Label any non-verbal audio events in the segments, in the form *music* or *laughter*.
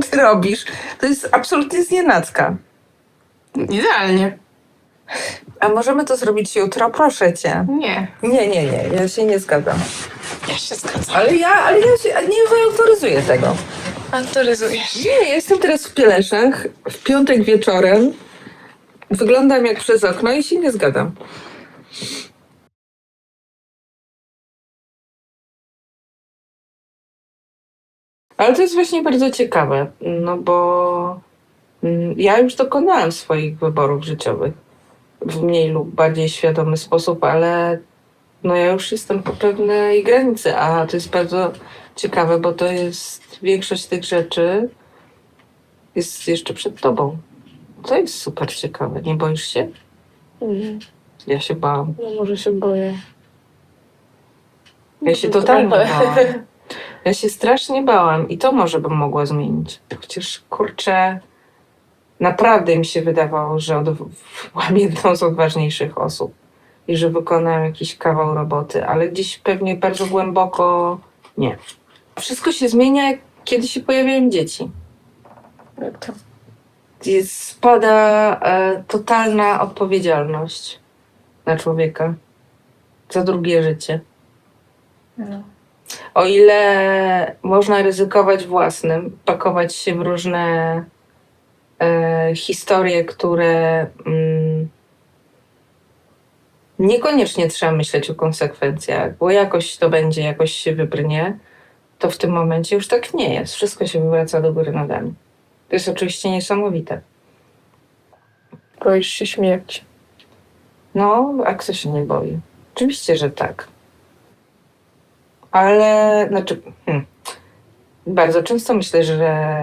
co ty robisz? To jest absolutnie znienacka. Idealnie. A możemy to zrobić jutro? Proszę cię. Nie. Nie, nie, nie, ja się nie zgadzam. Ja się zgadzam. Ale ja, ale ja się nie wyautoryzuję tego. Autoryzujesz. Nie, ja jestem teraz w Pieleszach, w piątek wieczorem. Wyglądam jak przez okno i się nie zgadzam. Ale to jest właśnie bardzo ciekawe, no bo mm, ja już dokonałam swoich wyborów życiowych w mniej lub bardziej świadomy sposób, ale no ja już jestem po pewnej granicy, a to jest bardzo ciekawe, bo to jest większość tych rzeczy jest jeszcze przed tobą. To jest super ciekawe. Nie boisz się? Ja się bałam. No może się boję. Ja się totalnie bałam. Ja się strasznie bałam i to może bym mogła zmienić. Chociaż kurczę, naprawdę mi się wydawało, że byłam jedną z odważniejszych osób i że wykonałam jakiś kawał roboty, ale gdzieś pewnie bardzo głęboko nie. Wszystko się zmienia, kiedy się pojawiają dzieci. To? Spada e, totalna odpowiedzialność na człowieka za drugie życie. No. O ile można ryzykować własnym, pakować się w różne e, historie, które mm, niekoniecznie trzeba myśleć o konsekwencjach, bo jakoś to będzie, jakoś się wybrnie, to w tym momencie już tak nie jest. Wszystko się wywraca do góry nogami. To jest oczywiście niesamowite. Boisz się śmierci. No, a kto się nie boi? Oczywiście, że tak. Ale, znaczy, hmm, bardzo często myślę, że,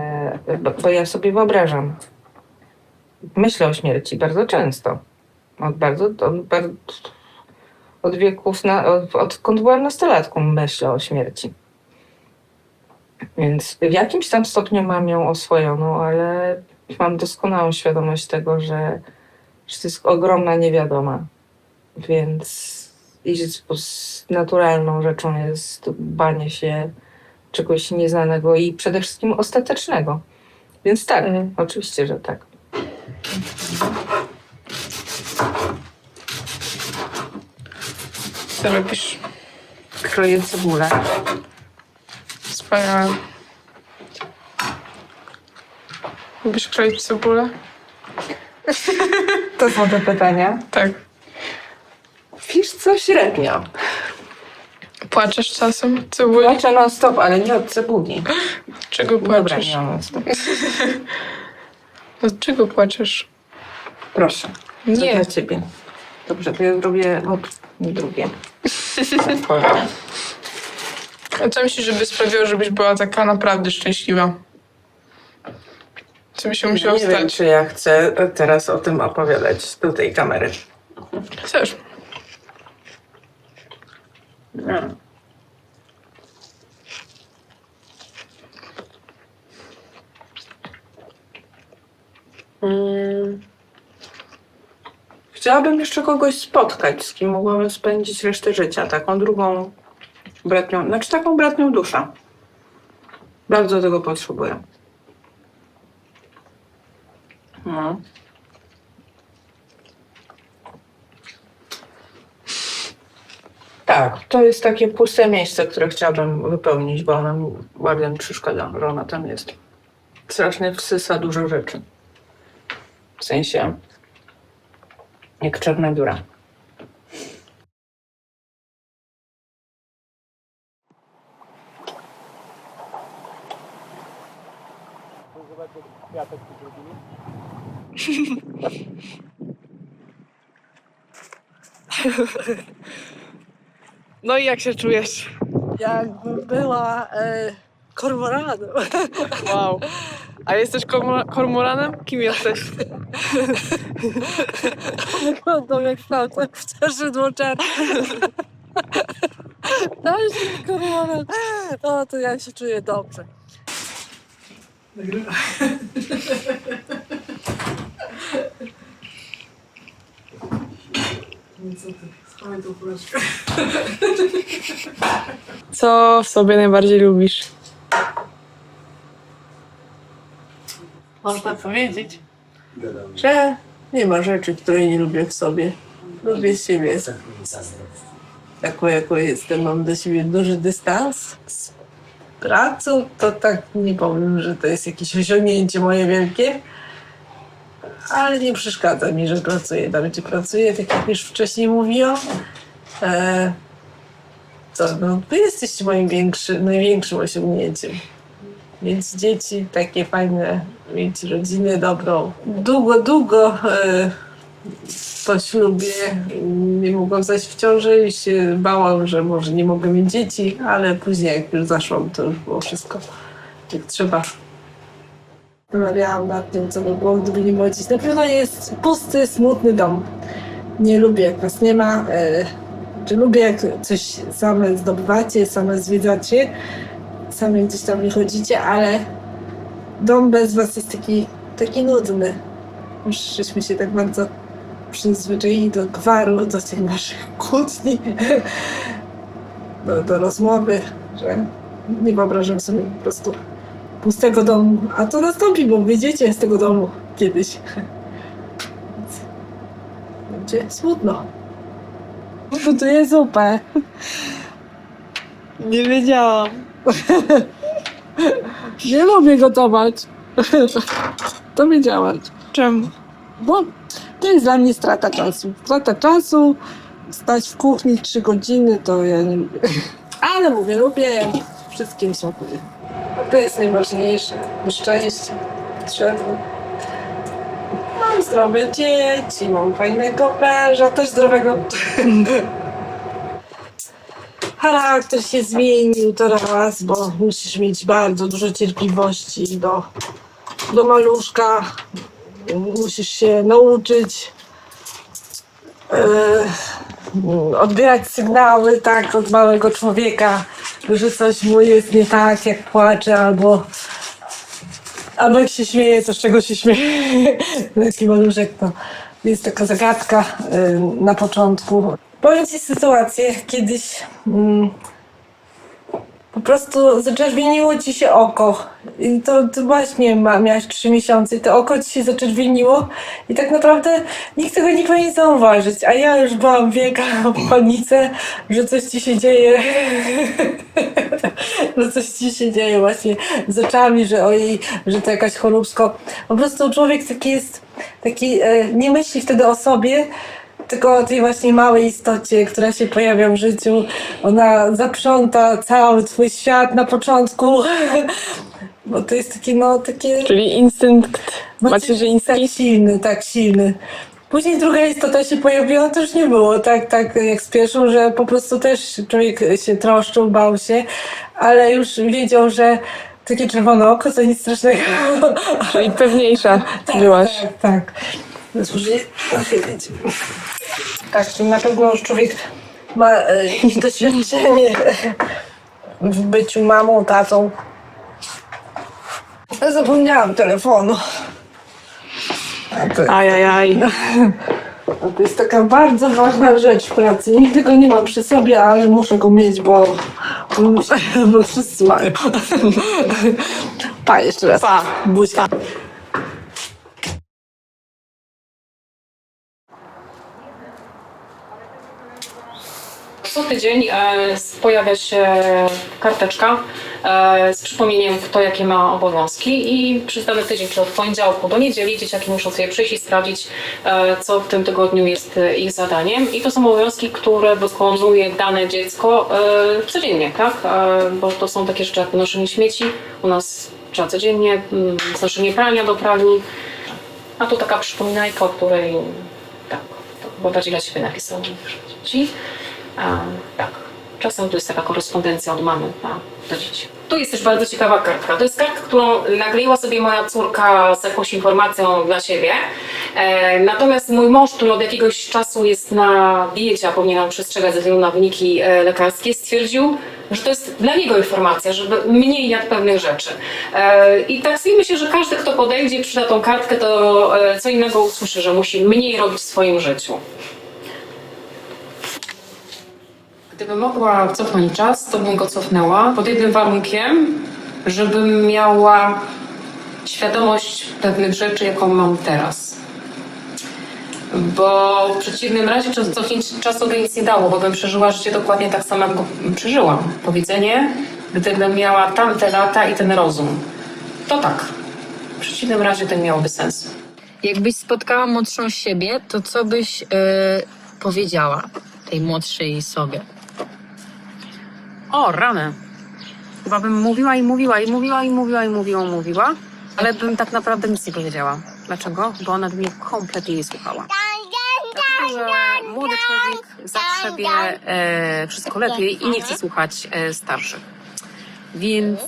bo, bo ja sobie wyobrażam, myślę o śmierci bardzo często. Od bardzo, od, bar- od wieków, na, od, odkąd byłam nastolatką myślę o śmierci. Więc w jakimś tam stopniu mam ją oswojoną, ale mam doskonałą świadomość tego, że, że to jest ogromna niewiadoma. Więc i z- naturalną rzeczą jest banie się czegoś nieznanego i przede wszystkim ostatecznego. Więc tak, Mhm. oczywiście, że tak. Co robisz? Kroję cebulę. Wspaniałe. Lubisz kroić cebulę? To są te pytania. Tak. Wiesz co, średnio. Płaczesz czasem cebuli? Płaczę non stop, ale nie od cebuli. Czego Dobra, płaczesz? nie non stop. *laughs* Od czego płaczesz? Proszę. To Nie. dla ciebie. Dobrze, to ja zrobię od drugie. *laughs* A co myślisz, żeby sprawiło, żebyś była taka naprawdę szczęśliwa? Co by się musiało nie wiem, stać? czy ja chcę teraz o tym opowiadać do tej kamery. Chcesz? Mm. Chciałabym jeszcze kogoś spotkać, z kim mogłabym spędzić resztę życia. Taką drugą bratnią, znaczy taką bratnią duszę. Bardzo tego potrzebuję. No. Tak, to jest takie puste miejsce, które chciałabym wypełnić, bo ona mi bardzo mi przeszkadza, że ona tam jest. Strasznie wsysa dużo rzeczy. W sensie, jak czarna dziura. *laughs* No i jak się czujesz? Jakby była e, kormoranem. Wow. A jesteś kormo- kormoranem? Kim jesteś? Wyglądał jak flautek w starzydło czarne. No jest kormoran. No to ja się czuję dobrze. Co w sobie najbardziej lubisz? można powiedzieć, że nie ma rzeczy, której nie lubię w sobie. Lubię siebie. Taką, jaką jestem. Mam do siebie duży dystans. Z pracą to tak nie powiem, że to jest jakieś osiągnięcie moje wielkie. Ale nie przeszkadza mi, że pracuję tam, gdzie pracuję, tak jak już wcześniej mówiłam. E, co, no, wy jesteście moim większym, największym osiągnięciem. Mieć dzieci takie fajne, mieć rodzinę dobrą. Długo, długo e, po ślubie nie mogłam zajść w ciąży i się bałam, że może nie mogę mieć dzieci, ale później jak już zaszłam, to już było wszystko jak trzeba. Zastanawiałam nad tym, co by było, gdyby nie było dzieci. Na pewno jest pusty, smutny dom. Nie lubię, jak was nie ma. E, czy lubię, jak coś same zdobywacie, same zwiedzacie, same gdzieś tam wychodzicie, ale dom bez was jest taki, taki nudny. Już żeśmy się tak bardzo przyzwyczaili do gwaru, do tych naszych kłótni, *laughs* do, do rozmowy, że nie wyobrażam sobie po prostu pustego domu. A to nastąpi, bo wyjdziecie z tego domu kiedyś. Będzie smutno. Gotuję zupę. Nie wiedziałam. Nie lubię gotować. To wiedziałaś. Czemu? Bo to jest dla mnie strata czasu. Strata czasu, stać w kuchni trzy godziny, to ja nie lubię. Ale mówię, lubię, wszystkim smakuje. To jest najważniejsze. Szczęście, trzeba. Mam zdrowe dzieci, mam fajnego męża, też zdrowego. *laughs* Charakter się zmienił teraz, bo musisz mieć bardzo dużo cierpliwości do, do maluszka. Musisz się nauczyć e, odbierać sygnały tak od małego człowieka, że coś mu jest nie tak, jak płacze, albo, albo jak się śmieje, to z czego się śmieje. *laughs* Taki maluszek to jest taka zagadka e, na początku. Powiem Ci sytuację, kiedyś mm, po prostu zaczerwieniło Ci się oko. I to Ty właśnie ma, miałaś trzy miesiące i to oko Ci się zaczerwieniło i tak naprawdę nikt tego nie powinien zauważyć, a ja już byłam wieka w panice, że coś Ci się dzieje, *laughs* że coś Ci się dzieje właśnie z oczami, że ojej, że to jakaś choróbsko. Po prostu człowiek taki jest, taki e, nie myśli wtedy o sobie, tylko o tej właśnie małej istocie, która się pojawia w życiu. Ona zaprząta cały twój świat na początku. *laughs* Bo to jest takie, no, takie... Czyli instynkt Tak macierzyński. silny, tak silny. Później druga istota się pojawiła, to już nie było tak, tak jak z pierwszą, że po prostu też człowiek się troszczył, bał się, ale już wiedział, że takie czerwone oko to nic strasznego. Czyli pewniejsza *laughs* byłaś. Tak, tak. Zasłużyli wiedzieć. Tak, czyli na pewno już człowiek ma e, jakieś *laughs* doświadczenie w byciu mamą, tatą. Ja zapomniałam telefonu. Ajajaj. a to jest taka bardzo ważna rzecz w pracy. Nigdy go nie mam przy sobie, ale muszę go mieć, bo, bo wszyscy mają. Pa, jeszcze raz. Pa. Buzia. Co tydzień e, pojawia się karteczka e, z przypomnieniem, kto jakie ma obowiązki i przez dany tydzień, czy od poniedziałku do niedzieli, dzieciaki muszą sobie przyjść i sprawdzić, e, co w tym tygodniu jest ich zadaniem. I to są obowiązki, które wykonuje dane dziecko codziennie, tak? Bo to są takie rzeczy jak wynoszenie śmieci. U nas trzeba codziennie, mm, znoszenie prania do pralni. A tu taka przypominajka, o której tak, to chyba bardziej dla siebie napisałam niż. Tak. Czasem to jest taka korespondencja od mamy a, do dzieci. Tu jest też bardzo ciekawa kartka. To jest kartka, którą nakleiła sobie moja córka z jakąś informacją dla siebie. E, natomiast mój mąż, który od jakiegoś czasu jest na diecie, a powinienem przestrzegać ze względu na wyniki e, lekarskie, stwierdził, że to jest dla niego informacja, żeby mniej jadł pewnych rzeczy. E, I tak sobie myślę, że każdy, kto podejdzie, przyda tą kartkę, to e, co innego usłyszy, że musi mniej robić w swoim życiu. Gdybym mogła cofnąć czas, to bym go cofnęła pod jednym warunkiem, żebym miała świadomość pewnych rzeczy, jaką mam teraz. Bo w przeciwnym razie cofnięcie czasu by nic nie dało, bo bym przeżyła życie dokładnie tak samo, jak go przeżyłam. Powiedzenie, gdybym miała tamte lata i ten rozum. To tak. W przeciwnym razie to nie miałoby sensu. Jakbyś spotkała młodszą siebie, to co byś y, powiedziała tej młodszej sobie? O, rany. Chyba bym mówiła i mówiła i mówiła i mówiła i mówiła, mówiła, ale bym tak naprawdę nic nie powiedziała. Dlaczego? Bo ona by mnie kompletnie nie słuchała. Dlatego, że młody człowiek zawsze wie e, wszystko lepiej i nie chce słuchać e, starszych. Więc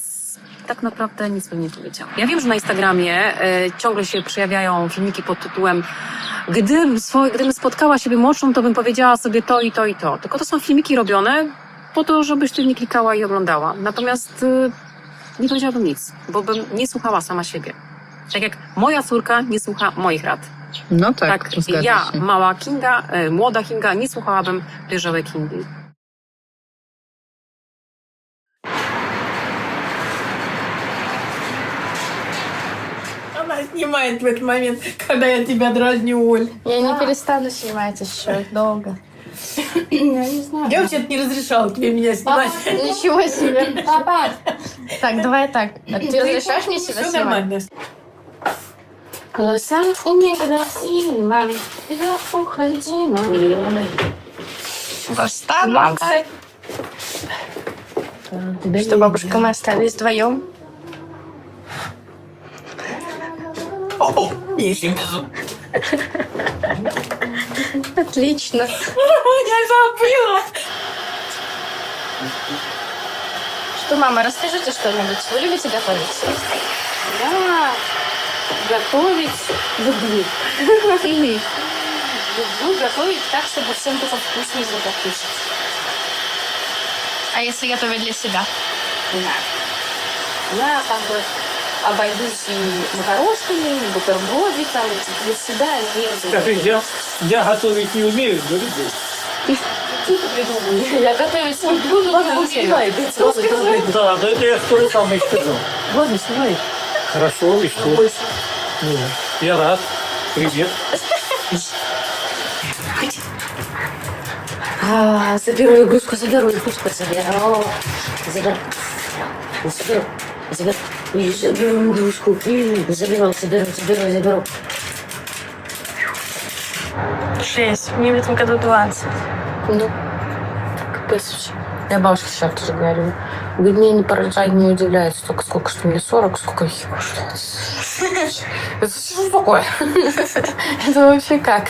tak naprawdę nic bym nie powiedziała. Ja wiem, że na Instagramie e, ciągle się przejawiają filmiki pod tytułem gdybym, swoje, gdybym spotkała siebie młodszą, to bym powiedziała sobie to i to i to. Tylko to są filmiki robione po to, żebyś ty nie klikała i oglądała. Natomiast y, nie powiedziałabym nic, bo bym nie słuchała sama siebie. Tak jak moja córka nie słucha moich rad. No Tak, ja, mała Kinga, y, młoda Kinga, nie słuchałabym dojrzałej Kingi. Она снимает в этот момент, когда я тебя дразню, Оль. Я не перестану снимать еще долго. Я не знаю. Я вообще-то не разрешала тебе меня снимать. *laughs* Ничего себе. Папа. Так, давай так. А Ты разрешаешь мне себя Все снимать? нормально. Голоса иногда сильно. Я уходила. Что, бабушка, мы остались вдвоем? Если безу. *laughs* Отлично. *laughs* Я забыла. Что, мама, расскажите что-нибудь. Вы любите готовить? Да. Готовить люблю. Люблю готовить так, чтобы всем было вкусно запахло. А если готовить для себя? Да. Я как бы обойдусь и макарошками, и бутербродиком, для себя не Скажи, я, я готовить не умею, но люблю. Я готовить не буду, но умею. Да, да это я то же самое сказал. Ладно, снимай. Хорошо, и что? Ну, я рад. Привет. А, заберу игрушку, заберу игрушку, заберу. Заберу. Заберу. Заберу. И заберу игрушку. Заберу, заберу, заберу, заберу. Шесть. Мне в этом году 20. Ну, капец. Я бабушке сейчас тоже говорю. Говорит, меня не поражает, не удивляет столько, сколько что мне 40, сколько ей Это что такое? Это вообще как?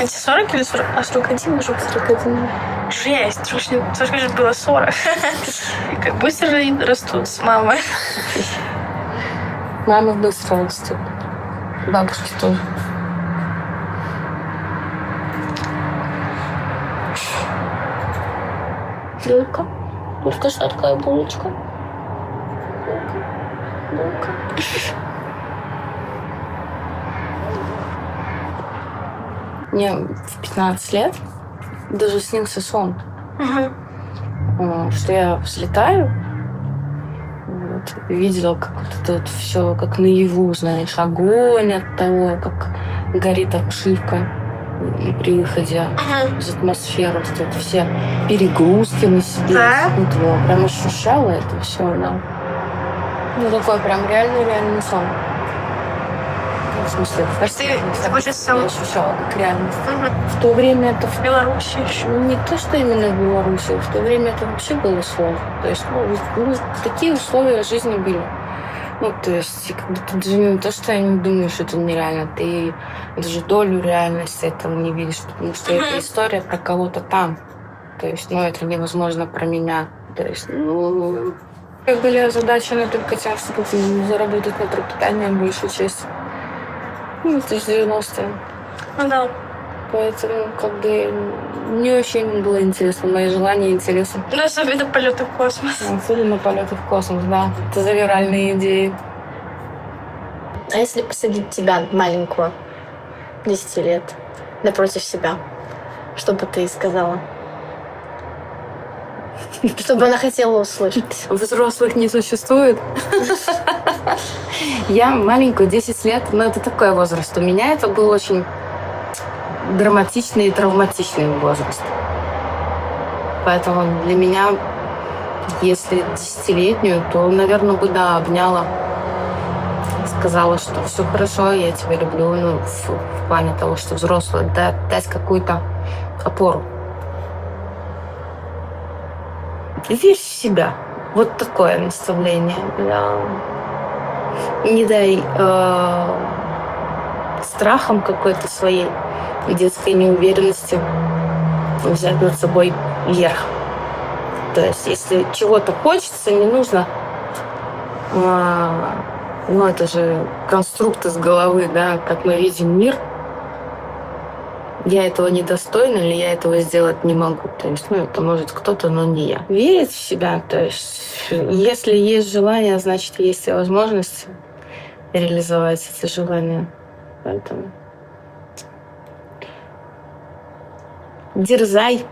Это 40 или 40? А 41 уже 41. Жесть. Слушай, слушай, же было 40. Как быстро они растут с мамой. Мама быстро растет. Бабушки тоже. Булка. Булка сладкая булочка. Булка. Булка. Мне в 15 лет даже снился сон, э, что я взлетаю, вот, видела, как вот это вот все, как наяву, знаешь, огонь от того, как горит обшивка и при выходе из атмосферы, вот это все перегрузки на себе. Да? Вот, прям ощущала это все, да. Ну, такой прям реальный-реальный сон. В смысле, Ты такой сон. я ощущала как реальность. В то время это в Беларуси еще. ну, не то, что именно в Беларуси, в то время это вообще было сложно. То есть, ну, ну, такие условия жизни были. Ну, то есть, как бы ты даже не то, что я не думаю, что это нереально, ты даже долю реальности этого не видишь, потому что это история про кого-то там. То есть, ну, это невозможно про меня. То есть, ну, как были озадачены только тем, чтобы заработать на пропитание большую часть. Ну, это же 90-е. Ну да. Поэтому, как бы, не очень было интересно, мои желания и интересы. Ну, особенно полеты в космос. Особенно полеты в космос, да. Это завиральные идеи. А если посадить тебя, маленькую, 10 лет, напротив себя, что бы ты сказала? *laughs* Чтобы она хотела услышать. Взрослых не существует. *laughs* Я маленькую, 10 лет, но это такой возраст. У меня это был очень драматичный и травматичный возраст. Поэтому для меня, если десятилетнюю, то, наверное, бы, да, обняла. Сказала, что все хорошо, я тебя люблю. Ну, в, в плане того, что взрослая, да, дать какую-то опору. Верь в себя. Вот такое наставление. Да. Не дай э, страхом какой-то своей детской неуверенности взять над собой верх. То есть, если чего-то хочется, не нужно... а, ну, это же конструкт из головы, да, как мы видим мир. Я этого недостойна или я этого сделать не могу. То есть, ну, это может кто-то, но не я. Верить в себя, то есть, если есть желание, значит, есть и возможность реализовать эти желания. Поэтому дерзай,